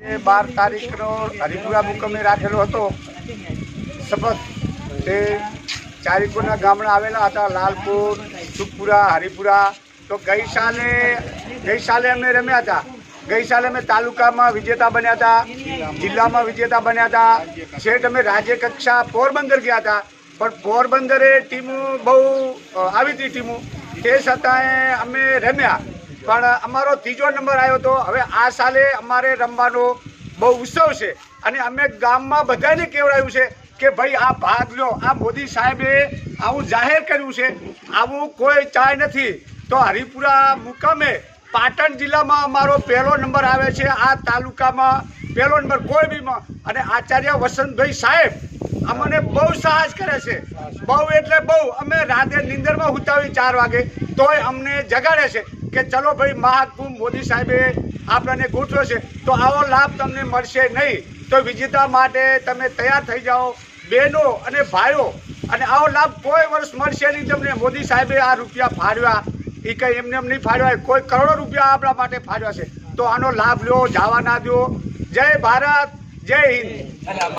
એ બાર તારીખનો હરિપુરા મુકમે રાખેલો હતો. શપથ તે ચારિકોના ગામડા આવેલા હતા, લાલપુર, સુખપુરા, હરિપુરા. તો ગઈ સાલે ગઈ સાલે અમે રમ્યા હતા. ગઈ સાલે અમે તાલુકામાં વિજેતા બન્યા હતા, જિલ્લામાં વિજેતા બન્યા હતા. છેટ અમે રાજ્ય કક્ષા પોરબંદર ગયા હતા. પણ પોરબંદરે ટીમો બહુ આવી હતી ટીમો. તે છતાંય અમે રમ્યા. પણ અમારો ત્રીજો નંબર આવ્યો હતો હવે આ સાલે અમારે રમવાનો બહુ ઉત્સવ છે. અને અમે ગામમાં બધાને કહેવડાયું છે કે ભાઈ આ ભાગ લો, આ મોદી સાહેબે આવું જાહેર કર્યું છે, આવું કોઈ ચાય નથી. તો હરિપુરા મુકામે પાટણ જિલ્લામાં અમારો પહેલો નંબર આવે છે, આ તાલુકામાં પહેલો નંબર કોઈ બીમાં અને આચાર્ય વસંતભાઈ સાહેબ અમને બહુ સાહસ કરે છે. બહુ એટલે બહુ. અમે રાતે નિંદરમાં ઉતાવી ચાર વાગે. તોય અમને જગાડે છે કે ચલો ભાઈ મહાકુંભ મોદી સાહેબે આપણને ગોઠવ્યો છે. તો આવો લાભ તમને મળશે નહીં. તો વિજેતા માટે તમે તૈયાર થઈ જાઓ. બહેનો અને ભાઈઓ, અને આવો લાભ કોઈ વર્ષ મળશે નહીં તમને. મોદી સાહેબે આ રૂપિયા ફાળવ્યા એ કંઈ એમને એમ નહીં ફાળવ્યા કોઈ કરોડો રૂપિયા આપણા માટે ફાળવ્યા છે. તો આનો લાભ લો જવા ના દો. જય ભારત, જય હિન્દ.